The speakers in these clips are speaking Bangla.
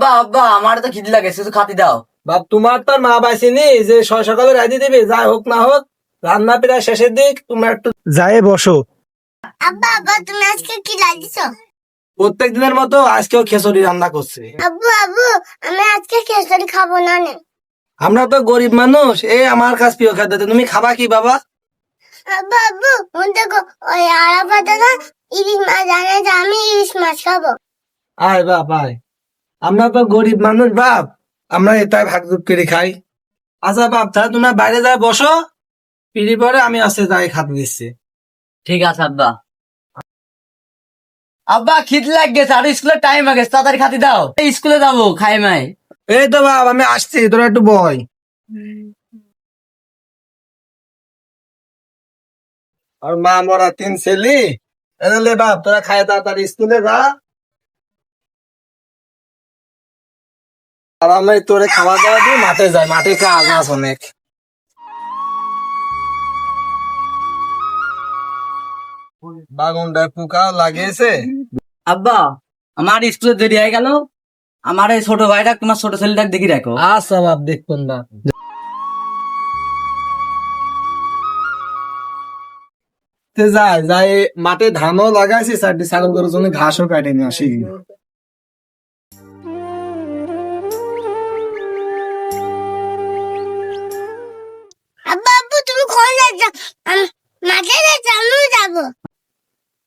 আব্বা আব্বা আমার তো খিদে লাগে শুধু খাতি দাও। বাপ তোমার তো মা বাইসিনি যে স- সকালে রাইতে দিবে যাই হোক না হোক রান্না প্রায় শেষের দিক তোমরা একটু যাই বসো। আব্বা আব্বা তুমি আজকে কি লাগিয়েছো প্রত্যেক দিনের মতো আজকেও খেসরি রান্না করছে। আব্বু আব্বু আমি আজকে খেসারি খাব না নে। আমরা তো গরিব মানুষ এই আমার কাছ প্রিয় খাদ্য তুমি খাবা কি বাবা? আব্বু আব্বু মন দেখো ওই আড়াপাতা না ইলিশ মাছ জানে যে আমি ইলিশ মাছ খাব। আয় বাপ আয়। আমরা তো গরিব মানুষ বাপ। আমরা এটাই ভাগ দুধ করে খাই। আচ্ছা বাপ তাহলে তোমরা বাইরে যায় বসো। পিড়ি পরে আমি আসতে যাই খাতে দিচ্ছি। ঠিক আছে আব্বা। আব্বা খিদ লাগছে আর স্কুলের টাইম আগে তাড়াতাড়ি খাতি দাও। এই স্কুলে যাব খাই মাই এই তো বাপ আমি আসছি তোরা একটু বয়। আর মা মরা তিন ছেলে। এলে বাপ তোরা খায় তাড়াতাড়ি স্কুলে যা। আর আমি তোরে খাওয়া দাওয়া দিয়ে মাঠে যাই। মাঠে কাজ আছে অনেক। বাগুনটায় পোকা লাগিয়েছে। আব্বা আমার স্কুলে দেরি হয়ে গেল। আমার এই ছোট ভাইটা তোমার ছোট ছেলেটাকে দেখি রাখো। আচ্ছা বাপ দেখুন না। তে যাই মাঠে ধানও লাগাইছি চারটি ছাগল গরুর জন্য ঘাসও কাটে নিয়ে আসি।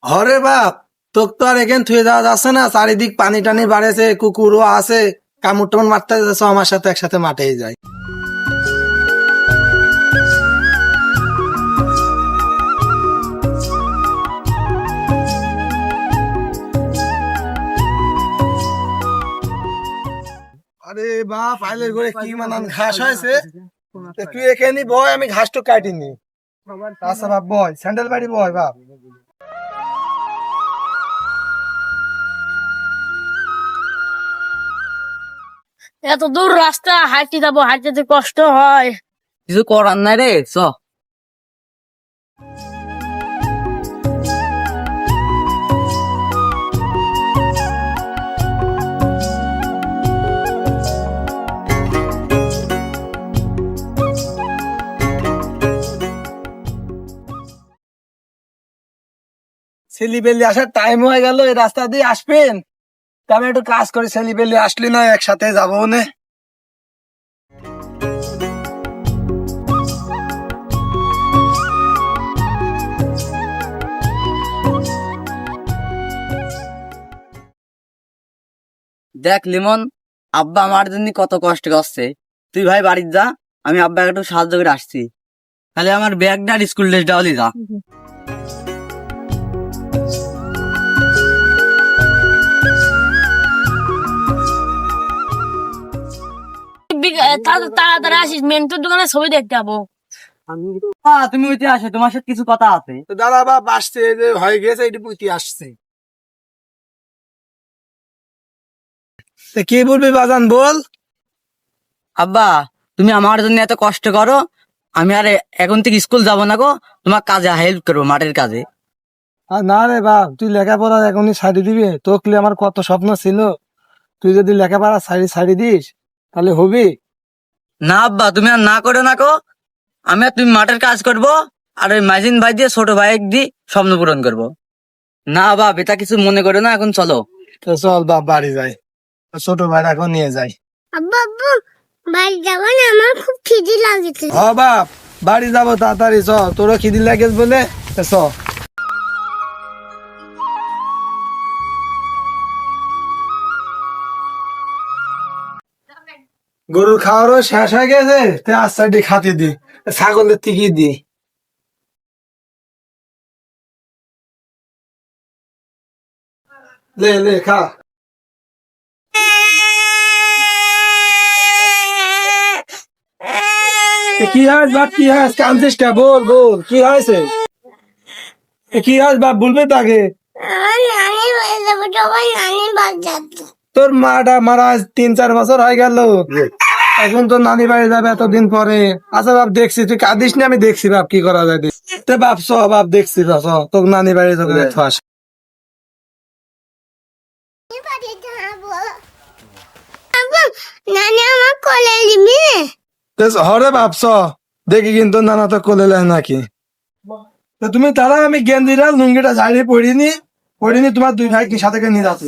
হরে বাপ, তোক তো আর এখান থুয়ে যাওয়া যাচ্ছে না, চারিদিক পানি টানি বাড়েছে কুকুরও আছে কামড় টামড় মারতে যাচ্ছ আমার সাথে একসাথে মাঠেই যাই আরে বাপ আইলের ঘরে কি মানান ঘাস হয়েছে তা তুই এখানে বয় আমি ঘাসটা কাটিনি আচ্ছা বাপ বয় স্যান্ডেল বাড়ি বয় বাপ। এত দূর রাস্তা হাঁটতে যাব হাঁটতে কষ্ট হয়। কিছু করার নাই রে চ। ছেলিবেলি আসার টাইম হয়ে গেল, এই রাস্তা দিয়ে আসবেন? তা আমি একটু কাজ করে ছেলিবেলি আসলি না, একসাথে যাব নে। দেখ লিমন, আব্বা আমার জন্য কত কষ্ট করছে। তুই ভাই বাড়ির যা, আমি আব্বাকে একটু সাহায্য করে আসছি। তাহলে আমার ব্যাগটা আর স্কুল ড্রেসটাও দিয়ে যা। তাড়াতাড়ি আসিস মেন্টুর দোকানে ছবি দেখতে যাব। হ্যাঁ তুমি ওইতে আসো তোমার সাথে কিছু কথা আছে। তো দাদা বাপ আসছে যে হয়ে গেছে এটি আসছে। তা কি বলবি বাজান বল। আব্বা তুমি আমার জন্য এত কষ্ট করো আমি আর এখন থেকে স্কুল যাব না গো তোমার কাজে হেল্প করব মাঠের কাজে। আর না রে বাপ তুই লেখাপড়া এখনই ছাড়ি দিবি তোকে আমার কত স্বপ্ন ছিল? তুই যদি লেখাপড়া ছাড়ি ছাড়ি দিস তাহলে হবি। না আব্বা তুমি আর না করো না গো আমি আর তুমি মাঠের কাজ করব আর ওই মাইজিন ভাই দিয়ে ছোট ভাই দিয়ে স্বপ্ন পূরণ করব। না বাপ এটা কিছু মনে করো না এখন চলো। তো চল বাপ বাড়ি যাই। ছোট ভাই এখন নিয়ে যাই। আব্বু আব্বু বাড়ি যাব না আমার খুব খিদে লাগছে হ বাপ বাড়ি যাব তাড়াতাড়ি চ। তোরও খিদি লাগে বলে চ। গরুর খাওয়ারও শেষ হয়ে গেছে। তে আস্তে খাতে দি। ছাগলের টিকি দি। লে লে খা। কি হয় বাপ? কি হয় কানছিস কে? বল বল কি হয়েছে? কি হয় বাপ? বলবে তাকে তোর মাটা মারা তিন চার বছর হয়ে গেল। এখন তো নানি বাড়ি যাবে এতদিন পরে। আচ্ছা বাপ দেখছি। তুই কাঁদিস নি? আমি দেখছি বাপ কি করা যায়। তে বাপ চ বাপ দেখছি তোর নানি বাড়ি তোকে দেখতে আস। নানি আমার কোলে নিবি? তো হরে ভাবছ দেখি কিন্তু নানা তো কোলে লেয় নাকি। তো তুমি তারা আমি গেঞ্জিটা লুঙ্গিটা ঝাড়িয়ে পড়িনি পড়িনি তোমার দুই ভাই কি সাথে নিয়ে যাচ্ছে।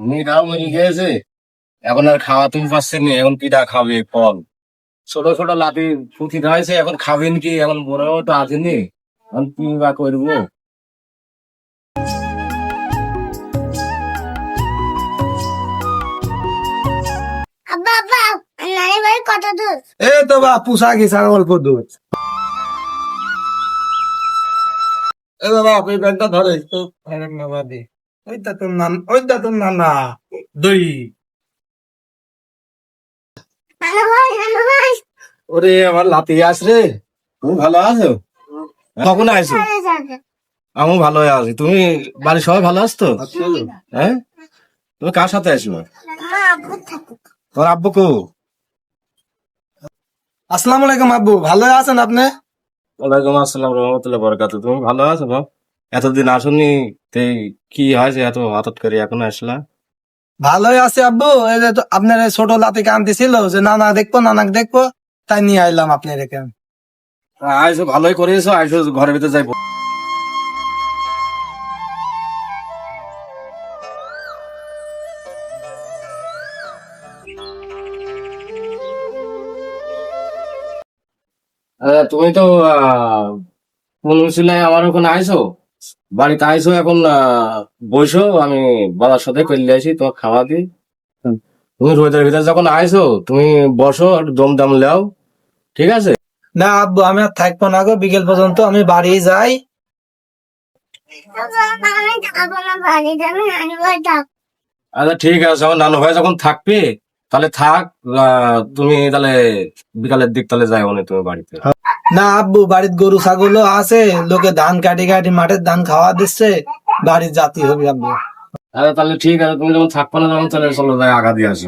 মরে এখন আর খাওয়া তুমি পাচ্ছেন না এখন পিঠা খাবে ফল? ছোট ছোট লাঠি পুঁথি রয়েছে এখন খাবেন কি? এখন বড় তো আসেনি এখন কি বা করব? এ তো পুষা গেছে অল্প দূর। এ বাবা ধরে তো নান নানা দই। ওরে আমার লাতি আস রে। তুমি ভালো আছো? কখন আইছো? চলে যাবে আমি ভালো আছি। তুমি বাড়ির সবাই ভালো আছো তো? হ্যাঁ? তুমি কার সাথে আসবে তোর আব্বু কো? আসসালামু আলাইকুম আব্বু ভালো আছেন আপনি? ওয়ালাইকুম আসসালাম রহমতুল্লাহ বরকাত তুমি ভালো আছো বাপ? এতদিন আসনি তে কি হয়েছে এত হঠাৎ করে এখন আসলা? ভালোই আছে আব্বু এই যে তো আপনার এই ছোট লাতি কান্তি ছিল যে নানা দেখব নানাক দেখব তাই নিয়ে আইলাম আপনার এখানে আইসো ভালোই করেছ আইসো ঘরের ভিতরে যাইবো। তুমি তো আহ, কোন আমার ওখানে আইসো? বাড়িতে আইসো এখন আহ, বসো আমি বাবার সাথে করলে আসি তোমার খাওয়া দিই। তুমি রোদের ভিতরে যখন আইসো তুমি বসো আর দম দাম লেও ঠিক আছে? না আব্বু আমি আর থাকব না গো বিকেল পর্যন্ত আমি বাড়ি যাই। আচ্ছা ঠিক আছে আমার নানু ভাই যখন থাকবে তাহলে থাক তুমি তাহলে বিকালের দিক তাহলে যাই অনেক তুমি বাড়িতে। না আব্বু বাড়ির গরু ছাগল আছে লোকে ধান কাটি কাটি মাঠের ধান খাওয়া দিচ্ছে বাড়ির জাতি হবে আব্বু। তাহলে ঠিক আছে তুমি যখন থাকবে না তখন তাহলে চলো যাই আগা দিয়ে আসি